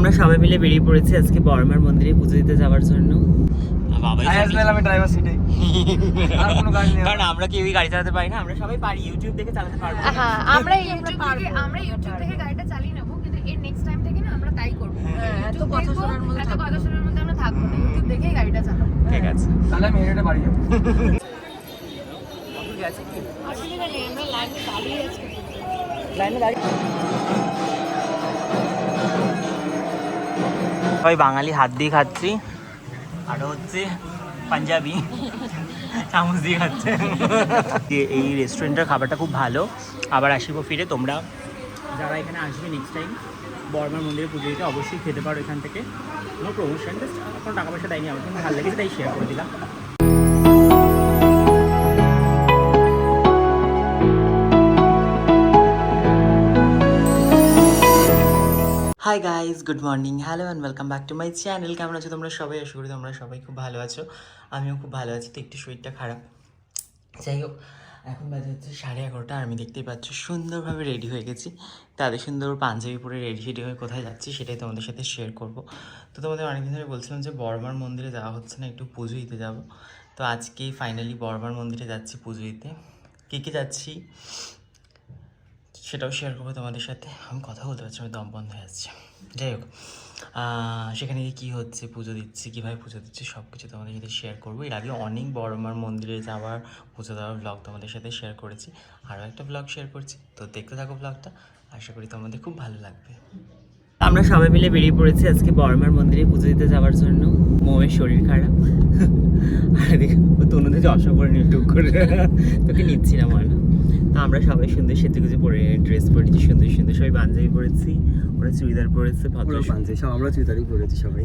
আমরা সবাই মিলে বেরিয়ে পড়েছি আজকে বর্মার মন্দিরে পুজো দিতে যাওয়ার জন্য। বাবাই আই আমি ড্রাইভার সিটে আর কোনো গাড়ি নেই। কারণ আমরা কেউই গাড়ি চালাতে পারি না আমরা সবাই পারি ইউটিউব দেখে চালাতে পারব। না। হ্যাঁ আমরা ইউটিউব থেকে আমরা ইউটিউব থেকে গাড়িটা চালিয়ে নেব কিন্তু এর নেক্সট টাইম থেকে না আমরা তাই করব। হ্যাঁ, এত কথা শোনার মধ্যে এত কথা শোনার মধ্যে আমরা থাকব না ইউটিউব দেখেই গাড়িটা চালাবো। ঠিক আছে। তাহলে আমি হেঁটে বাড়ি যাব। অসুবিধা নেই আমরা লাইনে দাঁড়িয়ে আছি। সবাই বাঙালি হাত দিয়ে খাচ্ছি। আর হচ্ছে পাঞ্জাবি, চামচ দিয়ে খাচ্ছে। এই রেস্টুরেন্টের খাবারটা খুব ভালো। আবার আসিবো ফিরে, তোমরা। যারা এখানে আসবে নেক্সট টাইম বর্মার মন্দিরে পুজো দিতে অবশ্যই খেতে পারো এখান থেকে। কোনো প্রমোশন কোনো টাকা পয়সা দেয়নি আমার কিন্তু ভালো লেগেছে, তাই শেয়ার করে দিলাম। Hi guys good morning hello and welcome back to my channel কেমন আছো তোমরা সবাই? আশা করি তোমরা সবাই খুব ভালো আছো। আমিও খুব ভালো আছি, তো একটু শরীরটা খারাপ। যাই হোক, এখন বাজে হচ্ছে সাড়ে এগারোটা, আর আমি দেখতেই পাচ্ছ সুন্দরভাবে রেডি হয়ে গেছি। তাদের সুন্দর পাঞ্জাবি পরে রেডি রেডি হয়ে কোথায় যাচ্ছি সেটাই তোমাদের সাথে শেয়ার করব। তো তোমাদের অনেকদিন ধরে বলছিলাম যে বর্মার মন্দিরে যাওয়া হচ্ছে না, একটু পুজো দিতে যাব। তো আজকেই ফাইনালি বর্মার মন্দিরে যাচ্ছি পুজো দিতে কে কে যাচ্ছি? সেটাও শেয়ার করব তোমাদের সাথে। আমি কথা বলতে পারছি আমি দম বন্ধ হয়ে যাচ্ছে। যাই হোক সেখানে গিয়ে কী হচ্ছে, পুজো দিচ্ছি, কীভাবে পুজো দিচ্ছি সব কিছু তোমাদের সাথে শেয়ার করব। এর আগে অনেক বড় আমার মন্দিরে যাওয়ার, পুজো দেওয়ার ব্লগ তোমাদের সাথে শেয়ার করেছি। আরও একটা ব্লগ শেয়ার করছি। তো দেখতে থাকো ব্লগটা আশা করি তোমাদের খুব ভালো লাগবে। আমরা সবাই মিলে বেরিয়ে পড়েছি আজকে বর্মার মন্দিরে পুজো দিতে যাওয়ার জন্য। মৌয়ের শরীর খারাপ। আর দেখ যশা করে নিল টুক করে। তোকে নিচ্ছি না। তো আমরা সবাই সুন্দর সেজে গুজে পরে ড্রেস পরেছি সুন্দর সুন্দর সবাই পাঞ্জাবি পরেছি ওরা চুড়িদার পরেছে ভদ্র সুন্দর। সব আমরা চুড়িদারই পরেছি সবাই।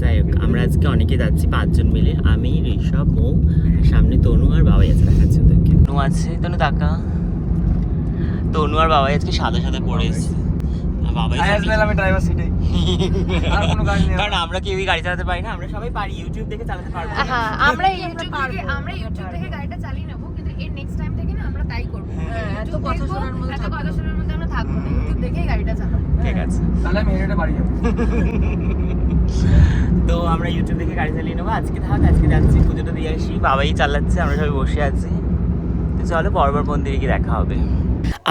যাই হোক আমরা আজকে অনেকে যাচ্ছি পাঁচজন মিলে আমি ঋষভ মৌ সামনে তনু আর বাবাই আছে দেখাচ্ছে ওদেরকে। তনু আছে? তনু টাকা তনু আর বাবাই আজকে সাদা সাদা পরে এসছে আর বাবাই আই আমি ড্রাইভার সিটে আর কোনো গাড়ি নেই কারণ আমরা কেউই গাড়ি চালাতে পারি না আমরা সবাই পারি ইউটিউব দেখে চালাতে পারব। হ্যাঁ আমরা ইউটিউব থেকে আমরা ইউটিউব থেকে গাড়িটা চালিয়ে নেব কিন্তু এর নেক্সট টাইম থেকে না আমরা তাই করব। হ্যাঁ, এত কথা শোনার মধ্যে এত থাকব কথা শোনার মধ্যে আমরা থাকব না ইউটিউব দেখেই গাড়িটা চালাবো। ঠিক আছে। তাহলে আমি বাড়ি যাব। তো আমরা ইউটিউব থেকে গাড়ি চালিয়ে নেব। আজকে থাক আজকে যাচ্ছি পুজোটা দিয়ে আসি বাবাই চালাচ্ছে আমরা সবাই বসে আছি। তো চলো বর্বর মন্দিরে গিয়ে দেখা হবে।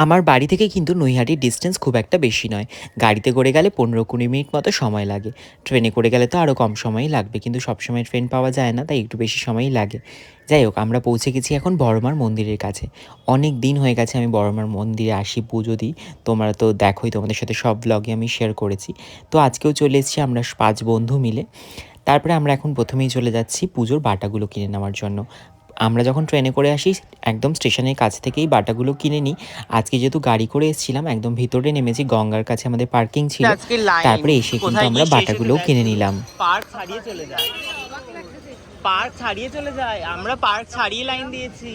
আমার বাড়ি থেকে কিন্তু নৈহাটির ডিস্টেন্স খুব একটা বেশি নয়। গাড়িতে করে গেলে পনেরো কুড়ি মিনিট মতো সময় লাগে। ট্রেনে করে গেলে তো আরও কম সময়ই লাগবে, কিন্তু সবসময় ট্রেন পাওয়া যায় না, তাই একটু বেশি সময়ই লাগে। যাই হোক, আমরা পৌঁছে গেছি এখন বড়মার মন্দিরের কাছে। অনেক দিন হয়ে গেছে আমি বড়মার মন্দিরে আসি পুজো দিই। তোমরা তো দেখোই, তোমাদের সাথে সব ব্লগে আমি শেয়ার করেছি। তো আজকেও চলে এসেছি আমরা পাঁচ বন্ধু মিলে। তারপরে আমরা এখন প্রথমেই চলে যাচ্ছি পুজোর বাটাগুলো কিনে নেওয়ার জন্য। আমরা যখন ট্রেনে করে আসি একদম স্টেশনের কাছ থেকেই বাটাগুলো কিনে নিই। আজকে যেহেতু গাড়ি করে এসেছিলাম একদম ভিতরে নেমেছি গঙ্গার কাছে আমাদের পার্কিং ছিল। তারপরে এসে কিন্তু আমরা বাটাগুলোও কিনে নিলাম। পার্ক ছাড়িয়ে চলে যায়। পার্ক ছাড়িয়ে চলে যায়। আমরা পার্ক ছাড়িয়ে লাইন দিয়েছি।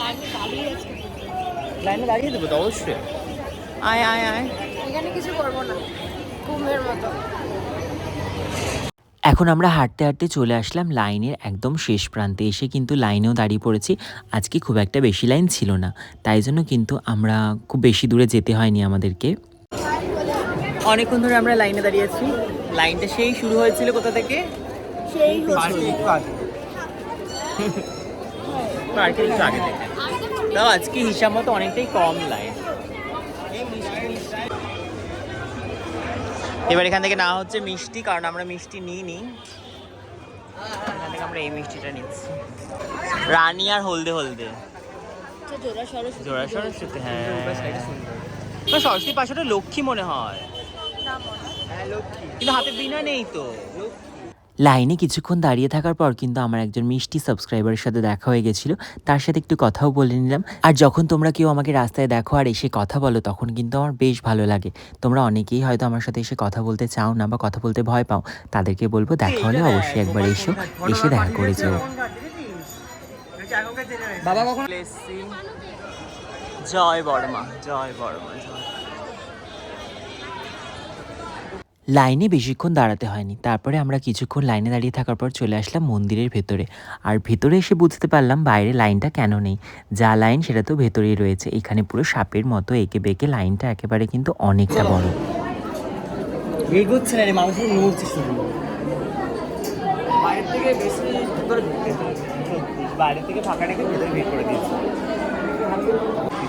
লাইনে দাঁড়িয়ে লাইনে দাঁড়িয়ে দেবো তো অবশ্যই। আয় আয় আয় এখানে কিছু করব না। কুম্ভের মতো। এখন আমরা হাঁটতে হাঁটতে চলে আসলাম লাইনের একদম শেষ প্রান্তে। এসে কিন্তু লাইনেও দাঁড়িয়ে পড়েছি। আজকে খুব একটা বেশি লাইন ছিল না। তাই জন্য কিন্তু আমরা খুব বেশি দূরে যেতে হয়নি আমাদেরকে। অনেকক্ষণ ধরে আমরা লাইনে দাঁড়িয়ে আছি। লাইনটা সেই শুরু হয়েছিল কোথা থেকে? সেই পার্কের একটু আগে থেকে। তাও আজকে হিসাব মতো অনেকটাই কম লাইন। এবার এখান থেকে না হচ্ছে মিষ্টি কারণ আমরা মিষ্টি নিই নি এখান থেকে আমরা এই মিষ্টিটা নিচ্ছি। রানি আর হলদে হলদে। জোড়া সরস্বতী। হ্যাঁ। সরস্বতী পাশাটা লক্ষ্মী মনে হয়। কিন্তু হাতে বিনা নেই তো। লাইনে কিছুক্ষণ দাঁড়িয়ে থাকার পর কিন্তু আমার একজন মিষ্টি সাবস্ক্রাইবারের সাথে দেখা হয়ে গেছিল। তার সাথে একটু কথাও বলে নিলাম। আর যখন তোমরা কেউ আমাকে রাস্তায় দেখো আর এসে কথা বলো তখন কিন্তু আমার বেশ ভালো লাগে। তোমরা অনেকেই হয়তো আমার সাথে এসে কথা বলতে চাও না বা কথা বলতে ভয় পাও। তাদেরকে বলব দেখা হলে অবশ্যই একবার এসো এসে দেখা করে যেও। বাবা কখন? জয় বর্মা জয় বর্মা জয়। লাইনে বেশিক্ষণ দাঁড়াতে হয়নি। তারপরে আমরা কিছুক্ষণ লাইনে দাঁড়িয়ে থাকার পর চলে আসলাম মন্দিরের ভেতরে। আর ভেতরে এসে বুঝতে পারলাম বাইরে লাইনটা কেন নেই। যা লাইন সেটা তো ভেতরেই রয়েছে। এখানে পুরো সাপের মতো এঁকে বেঁকে লাইনটা একেবারে কিন্তু অনেকটা বড়। বাইরে থেকে ফাঁকা রেখে ভেতরে ভিড় করে দিয়েছে।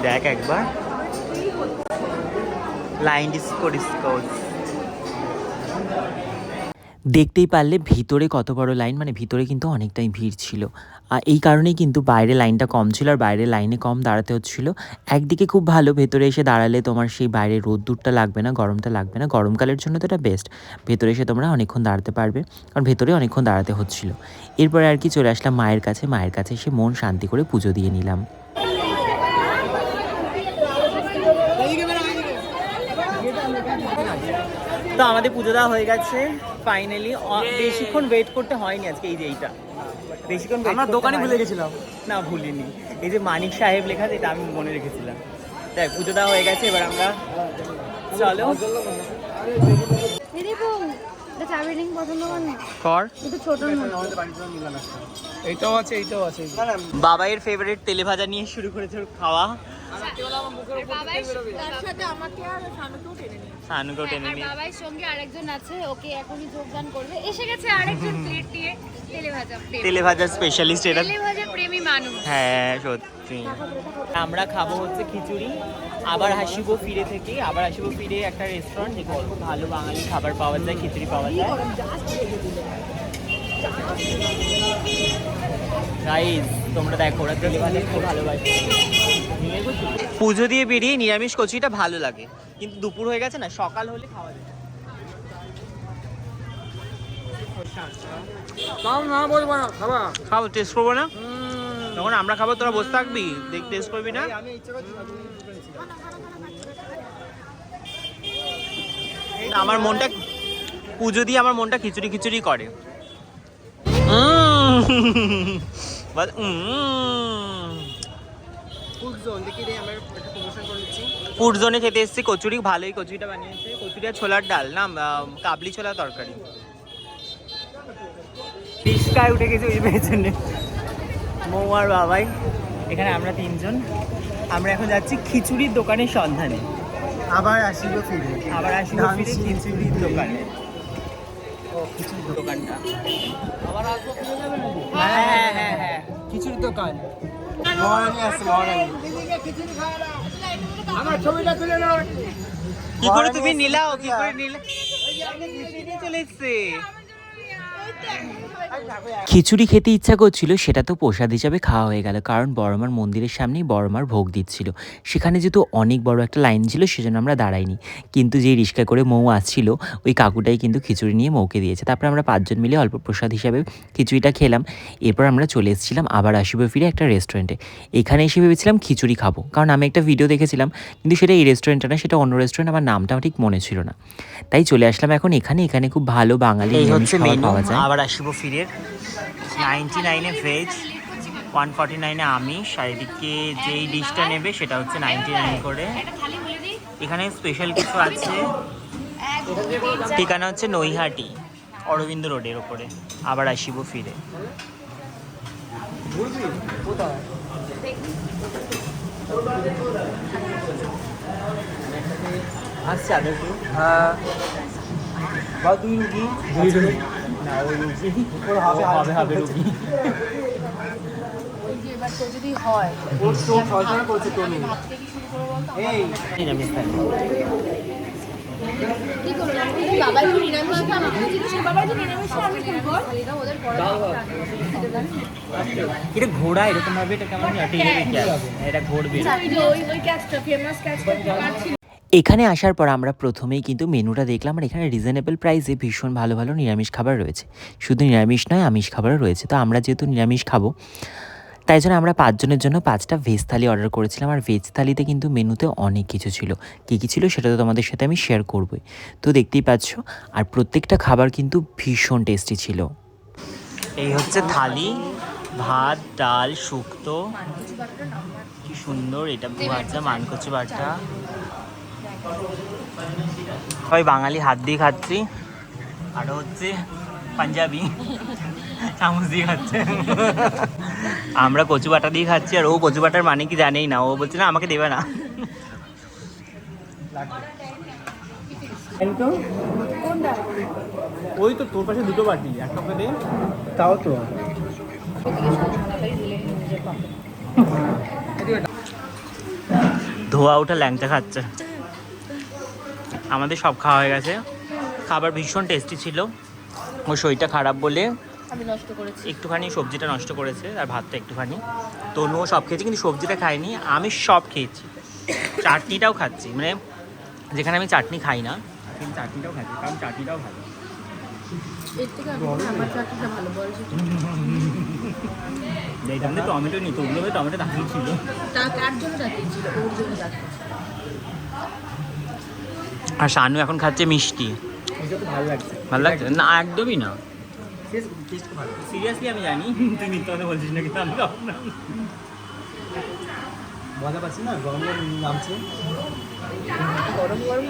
দেখ একবার। লাইন ডিসকো ডিসকো দেখতেই পারলে ভিতরে কত বড় লাইন মানে ভিতরে কিন্তু অনেকটাই ভিড় ছিল। আর এই কারণেই কিন্তু বাইরে লাইনটা কম ছিল আর বাইরে লাইনে কম দাঁড়াতে হচ্ছিল। একদিকে খুব ভালো, ভেতরে এসে দাঁড়ালে তোমার সেই বাইরে রোদ্দুরটা লাগবে না, গরমটা লাগবে না। গরমকালের জন্য তো এটা বেস্ট ভেতরে এসে তোমরা অনেকক্ষণ দাঁড়াতে পারবে। কারণ ভেতরে অনেকক্ষণ দাঁড়াতে হচ্ছিল। এরপরে আর কি চলে আসলাম মায়ের কাছে। মায়ের কাছে এসে মন শান্তি করে পুজো দিয়ে নিলাম। তো আমাদের পুজো দেওয়া হয়ে গেছে ফাইনালি বেশিক্ষণ ওয়েট করতে হয়নি আজকে এই যে এইটা। বেশিক্ষণ আমরা দোকানে ভুলে গেছিলাম। না ভুলিনি। এই যে মানিক সাহেব লেখা আছে, এটা আমি মনে রেখেছিলাম। তাই পুজো দেওয়া হয়ে গেছে এবার আমরা চলো। বাবাইয়ের ফেভারিট তেলে ভাজা নিয়ে শুরু করেছে খাওয়া। বাবাই তার সাথে আমাকে আর শানুকেও টেনে নিয়ে সানুকেও টেনে নিয়ে। বাবাই সঙ্গে আরেকজন আছে ওকে এখনই যোগদান করবে। এসে গেছে আরেকজন প্লেট দিয়ে তেলে ভাজা তেলে ভাজার স্পেশালিস্ট এটা তেলে ভাজা প্রেমী মানুষ। হ্যাঁ সত্যি। আমরা খাব হচ্ছে খিচুড়ি আবার হাসিবো ফিরে থেকে আবার হাসিবো ফিরে একটা রেস্টুরেন্ট যেখানে খুব ভালো বাঙালি খাবার পাওয়া যায় খিচুড়ি পাওয়া যায়। তোমরা দেখো ওরা তেলে ভাজা খুব ভালোবাসে। পুজো দিয়ে বেরিয়ে নিরামিষ কচুরিটা ভালো লাগে। কিন্তু দুপুর হয়ে গেছে না সকাল হলে খাওয়া যায়। কাম না বলব না খাবা? খাব টেস্ট করব না? যখন আমরা খাব তোরা বসে থাকবি দেখ টেস্ট করবি না? আমার মনটা পুজো দিয়ে আমার মনটা খিচুড়ি খিচুড়ি করে। উম। ফুড জোন দেখি রে আমরা একটা প্রমোশন করে নিচ্ছি। ফুড জোনে খেতে এসেছি কচুরি ভালোই কচুরিটা বানিয়েছে। কচুরি আর ছোলার ডাল না কাবলি ছোলা তরকারি। রিস্কায় উঠে গেছে ওই পেছনে। মৌ আর বাবাই। এখানে আমরা তিনজন। আমরা এখন যাচ্ছি খিচুড়ির দোকানের সন্ধানে। আবার আসিব ফিরে। আবার আসি ধান ফিরে খিচুড়ির দোকানে। ও খিচুড়ি দোকানটা। আবার আসব হ্যাঁ হ্যাঁ হ্যাঁ হ্যাঁ। খিচুড়ির দোকান। কি করে তুমি নিলাও? কি করে নিলে? চলে এসছে। খিচুড়ি খেতে ইচ্ছা করছিল সেটা তো প্রসাদ হিসাবে খাওয়া হয়ে গেল কারণ বড়মার মন্দিরের সামনেই বড়মার ভোগ দিচ্ছিল। সেখানে যেহেতু অনেক বড় একটা লাইন ছিল সেজন্য আমরা দাঁড়াইনি। কিন্তু যেই রিক্সা করে মৌ আসছিল ওই কাকুটাই কিন্তু খিচুড়ি নিয়ে মৌকে দিয়েছে। তারপর আমরা পাঁচজন মিলে অল্প প্রসাদ হিসাবে খিচুড়িটা খেলাম। এরপর আমরা চলে এসেছিলাম আবার আসিব ফিরে একটা রেস্টুরেন্টে এখানে এসে ভেবেছিলাম খিচুড়ি খাব কারণ আমি একটা ভিডিও দেখেছিলাম কিন্তু সেটা এই রেস্টুরেন্টটা না সেটা অন্য রেস্টুরেন্ট আমার নামটাও ঠিক মনে ছিল না। তাই চলে আসলাম এখন এখানে এখানে খুব ভালো বাঙালি পাওয়া যায়। আবার আসিব ফিরে। নাইনটি নাইনে ভেজ ওয়ান ফর্টি নাইনে আমিষ আর এদিকে যেই ডিশটা নেবে সেটা হচ্ছে নাইনটি নাইন করে। এখানে স্পেশাল কিছু আছে। ঠিকানা হচ্ছে নৈহাটি অরবিন্দ রোডের ওপরে। আবার আসিব ফিরে। আসছে আগে হ্যাঁ দুই রুগী দুই রুগী। না ওই রুগী। হবে হবে রুগী। হয় এটা ঘোড়া এরকম ভাবে এটা কেমন এটা ঘুরবে এখানে আসার পর আমরা প্রথমেই কিন্তু মেনুটা দেখলাম আর এখানে রিজনেবল প্রাইসে ভীষণ ভালো ভালো নিরামিষ খাবার রয়েছে। শুধু নিরামিষ নয়, আমিষ খাবারও রয়েছে। তো আমরা যেহেতু নিরামিষ খাব, তাই জন্য আমরা পাঁচজনের জন্য পাঁচটা ভেজ থালি অর্ডার করেছিলাম। আর ভেজ থালিতে কিন্তু মেনুতে অনেক কিছু ছিল। কী কী ছিল সেটা তো তোমাদের সাথে আমি শেয়ার করবই। তো দেখতেই পাচ্ছ, আর প্রত্যেকটা খাবার কিন্তু ভীষণ টেস্টি ছিল। এই হচ্ছে থালি, ভাত, ডাল, শুক্তো। কি সুন্দর এটা ভাজা মানকচি বাটা সবাই বাঙালি হাত দিয়ে খাচ্ছি। আরও হচ্ছে পাঞ্জাবি। চামচ দিয়ে খাচ্ছে। আমরা কচু বাটা দিয়ে খাচ্ছি আর ও কচু বাটার মানে কি জানেই না। ও বলছে না আমাকে দেবে না। ওই তো তোর পাশে দুটো বাটি একটা করে তাও তো। ধোয়া ওঠা ল্যাংচা খাচ্ছে। আমাদের সব খাওয়া হয়ে গেছে। খাবার ভীষণ টেস্টি ছিল। ওর শরীরটা খারাপ বলে আমি নষ্ট করেছি। একটুখানি সবজিটা নষ্ট করেছে আর ভাতটা একটুখানি। তনুও সব খেয়েছে কিন্তু সবজিটা খাইনি আমি সব খেয়েছি। চাটনিটাও খাচ্ছি। মানে যেখানে আমি চাটনি খাই না কিন্তু চাটনিটাও খাচ্ছি কারণ চাটনিটাও ভালো। টমেটো নিত ওগুলো টমেটো দাঁড়িয়ে ছিল তা কার জন্য চাটিয়েছিল ওর জন্য চাটিয়েছিল আর শানু এখন খাচ্ছে মিষ্টি। ভালো লাগছে। ভালো লাগছে? না একদমই না। টেস্ট টেস্ট ভালো। সিরিয়াসলি আমি জানি। তুই মিথ্যা কথা বলছিস না কিন্তু আমি মজা পাচ্ছি না? গরম গরম নামছে। গরম গরম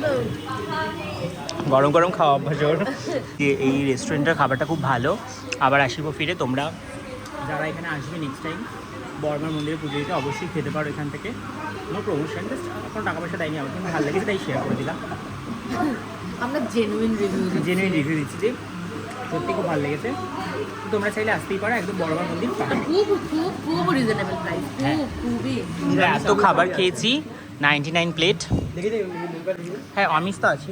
গরম গরম খাওয়া অভ্যাস ওর। এই রেস্টুরেন্টের খাবারটা খুব ভালো। আবার আসিব ফিরে তোমরা। যারা এখানে আসবে নেক্সট টাইম বর্মার মন্দিরে পুজো দিতে অবশ্যই খেতে পারো এখান থেকে। কোনো প্রমোশন কোনো টাকা পয়সা দেয়নি আমার কিন্তু ভালো লেগেছে তাই শেয়ার করে দিলাম। আমরা জেনুইন রিভিউ জেনে রিভিউ দিচ্ছি যে সত্যি খুব ভালো লেগেছে। তো তোমরা চাইলে আসতেই পারো একদম বর্মার মন্দির পাশে। খুব খুব খুব রিজনেবল প্রাইস হ্যাঁ। খুব খুবই। এত খাবার খেয়েছি নাইনটি নাইন প্লেট হ্যাঁ আমিষ তো আছি।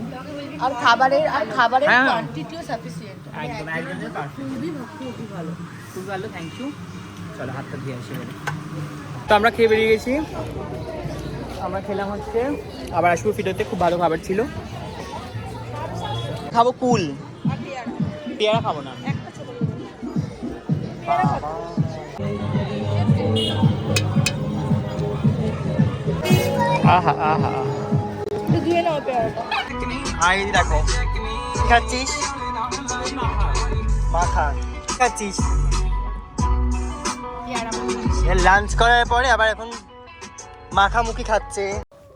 আর খাবারের আর খাবারের হ্যাঁ। কোয়ান্টিটিও সাফিসিয়েন্ট একদম একদম খুবই খুবই ভালো খুব ভালো থ্যাংক ইউ চলো হাতটা ধুয়ে আসি তো আমরা খেয়ে বেরিয়ে গেছি। আমরা খেলাম হচ্ছে আবার আসব ফিরোতে খুব ভালো খাবার ছিল। খাব কুল। পেয়ারা। খাব না। আহা আহা। ধুয়ে নাও পেয়ারাটা। আই দেখো। খাচ্ছিস? মাখা। খাচ্ছিস? লাঞ্চ করার পরে আবার এখন মাখামুখি খাচ্ছে।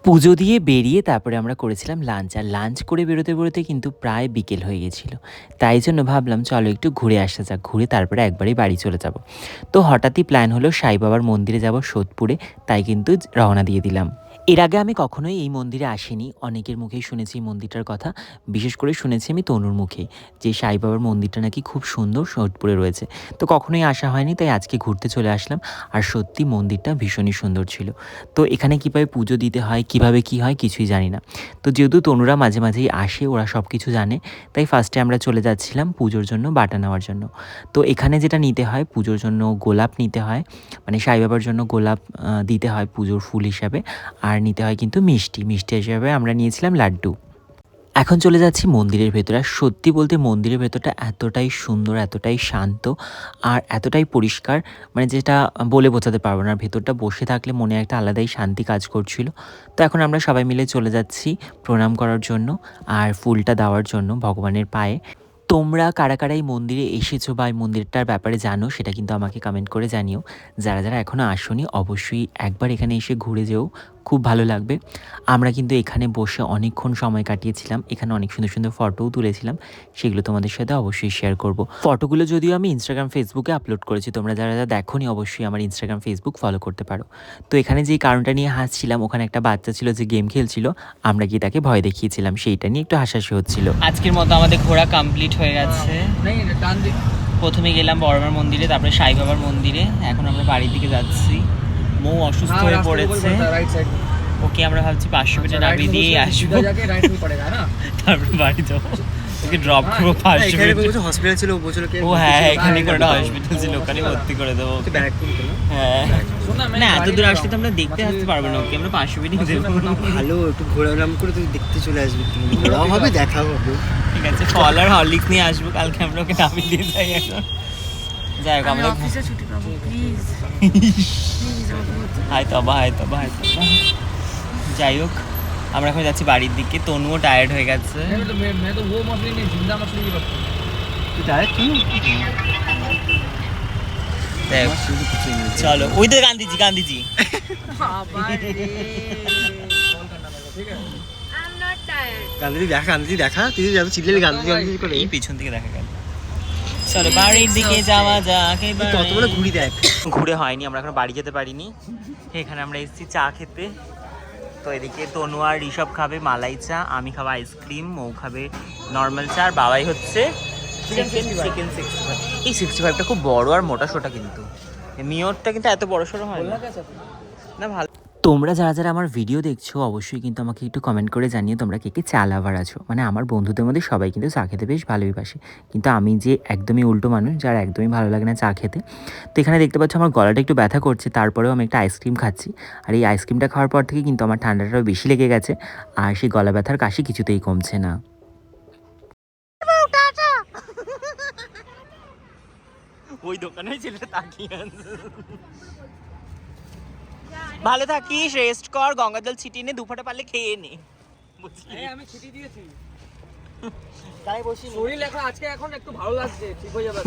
পুজো দিয়ে বেরিয়ে তারপরে আমরা করেছিলাম লাঞ্চ, আর লাঞ্চ করে বেরোতে বেরোতে কিন্তু প্রায় বিকেল হয়ে গেছিল। তাই জন্য ভাবলাম, চলো একটু ঘুরে আসা যাক, ঘুরে তারপরে একবারই বাড়ি চলে যাব। তো হঠাৎই প্ল্যান হলো, সাই বাবার মন্দিরে যাব, সোদপুরে, তাই কিন্তু রওনা দিয়ে দিলাম। এর আগে আমি কখনোই এই মন্দিরে আসিনি। অনেকের মুখেই শুনেছি এই মন্দিরটার কথা। বিশেষ করে শুনেছি আমি তনুর মুখেই, যে সাই বাবার মন্দিরটা নাকি খুব সুন্দর সোদপুরে রয়েছে। তো কখনোই আসা হয়নি, তাই আজকে ঘুরতে চলে আসলাম। আর সত্যি মন্দিরটা ভীষণই সুন্দর ছিল। তো এখানে কীভাবে পুজো দিতে হয়, কীভাবে কি হয় কিছুই জানি না। তো যেহেতু তনুরা মাঝে মাঝেই আসে, ওরা সব কিছু জানে, তাই ফার্স্টে আমরা চলে যাচ্ছিলাম পুজোর জন্য বাটা নেওয়ার জন্য। তো এখানে যেটা নিতে হয়, পুজোর জন্য গোলাপ নিতে হয়। মানে সাই বাবার জন্য গোলাপ দিতে হয় পুজোর ফুল হিসাবে। আর নিতে হয় কিন্তু মিষ্টি। মিষ্টি হিসেবে আমরা নিয়েছিলাম লাড্ডু। এখন চলে যাচ্ছি মন্দিরের ভেতরে। আর সত্যি বলতে মন্দিরের ভেতরটা এতটাই সুন্দর, এতটাই শান্ত আর এতটাই পরিষ্কার মানে যেটা বলে বোঝাতে পারব না। ভেতরটা বসে থাকলে মনে একটা আলাদাই শান্তি কাজ করছিল। তো এখন আমরা সবাই মিলে চলে যাচ্ছি প্রণাম করার জন্য আর ফুলটা দেওয়ার জন্য ভগবানের পায়ে। তোমরা কারা কারা এই মন্দিরে এসেছ বা এই মন্দিরটার ব্যাপারে জানো সেটা কিন্তু আমাকে কমেন্ট করে জানিও। যারা যারা এখনও আসোনি, অবশ্যই একবার এখানে এসে ঘুরে যেও। খুব ভালো লাগবে। আমরা কিন্তু এখানে বসে অনেকক্ষণ সময় কাটিয়েছিলাম। এখানে অনেক সুন্দর সুন্দর ফটোও তুলেছিলাম। সেগুলো তোমাদের সাথে অবশ্যই শেয়ার করব। ফটোগুলো যদিও আমি ইনস্টাগ্রাম ফেসবুকে আপলোড করেছি তোমরা যারা যারা দেখোনি অবশ্যই আমার ইনস্টাগ্রাম ফেসবুক ফলো করতে পারো। তো এখানে যেই কারণটা নিয়ে হাসছিলাম ওখানে একটা বাচ্চা ছিল যে গেম খেলছিল আমরা গিয়ে তাকে ভয় দেখিয়েছিলাম। সেইটা নিয়ে একটু হাসাহাসি হচ্ছিল। আজকের মতো আমাদের ঘোরা কমপ্লিট হয়ে গেছে। প্রথমে গেলাম বড়মার মন্দিরে তারপরে সাই বাবার মন্দিরে। এখন আমরা বাড়ির দিকে যাচ্ছি। মৌ অসুস্থ হয়ে পড়েছে। ওকে আমরা ভাবছি পাঁচশো মিটার নামিয়ে দিয়ে আসব। তারপরে বাড়ি যাব। ওকে ড্রপ করব পাঁচশো মিটার হসপিটাল ছিল বলছিল ও হ্যাঁ এখানে করে একটা হসপিটাল ছিল ওখানে ভর্তি করে দেবো। হ্যাঁ। না এত দূর আসলে তো আমরা দেখতে আসতে পারব না ওকে আমরা পাঁচশো মিটার ভালো একটু ঘোরাঘুরাম করে তুই দেখতে চলে আসবি ঘোরাও হবে দেখা হবে ঠিক আছে ফল আর হরলিক্স নিয়ে আসব কালকে আমরা ওকে নামিয়ে দিয়ে যাই এখন। যাই হোক যাই হোক আমরা এখন যাচ্ছি বাড়ির দিকে। তনুও টায়ার্ড হয়ে গেছে। চলো ওই তো গান্ধীজি গান্ধীজি। গান্ধীজি দেখা গান্ধীজি দেখা। তুই যাবে চিল্লে গান্ধীজি গান্ধীজি করে। এই পিছন থেকে দেখা চলো বাড়ির দিকে যাওয়া যাক এবার। কত বড় দেখ। ঘুরে হয়নি আমরা এখন বাড়ি যেতে পারিনি। এখানে আমরা এসেছি চা খেতে। তো এদিকে তনু আর ঋষভ খাবে মালাই চা আমি খাব আইসক্রিম মৌ খাবে নর্মাল চা আর বাবাই হচ্ছে চিকেন চিকেন সিক্সটি ফাইভ এই সিক্সটি ফাইভটা খুব বড় আর মোটা সোটা কিন্তু। মিওরটা কিন্তু এত বড় সড়ো হয় না। না ভালো। তোমরা যারা যারা আমার ভিডিও দেখছ, অবশ্যই কিন্তু আমাকে একটু কমেন্ট করে জানিয়ে তোমরা কে কে চা লাভার আছো। মানে আমার বন্ধুদের মধ্যে সবাই কিন্তু চা খেতে বেশ ভালোই বাসে। কিন্তু আমি যে একদমই উল্টো মানুষ, যার একদমই ভালো লাগে না চা খেতে, তো এখানে দেখতে পাচ্ছ আমার গলাটা একটু ব্যথা করছে, তারপরেও আমি একটা আইসক্রিম খাচ্ছি। আর এই আইসক্রিমটা খাওয়ার পর থেকে কিন্তু আমার ঠান্ডাটাও বেশি লেগে গেছে, আর সেই গলা ব্যথার কাশি কিছুতেই কমছে না। ওই দোকানে ছেলেটা তাকিয়ে ভালো থাকিস রেস্ট কর গঙ্গাজল ছিটিয়ে নে দুফাটা পারলে খেয়ে নে। বুঝলি? আমি ছিটি দিয়েছি। তাই বসি শরীর এখন আজকে এখন একটু ভালো লাগছে ঠিক হয়ে যাবে।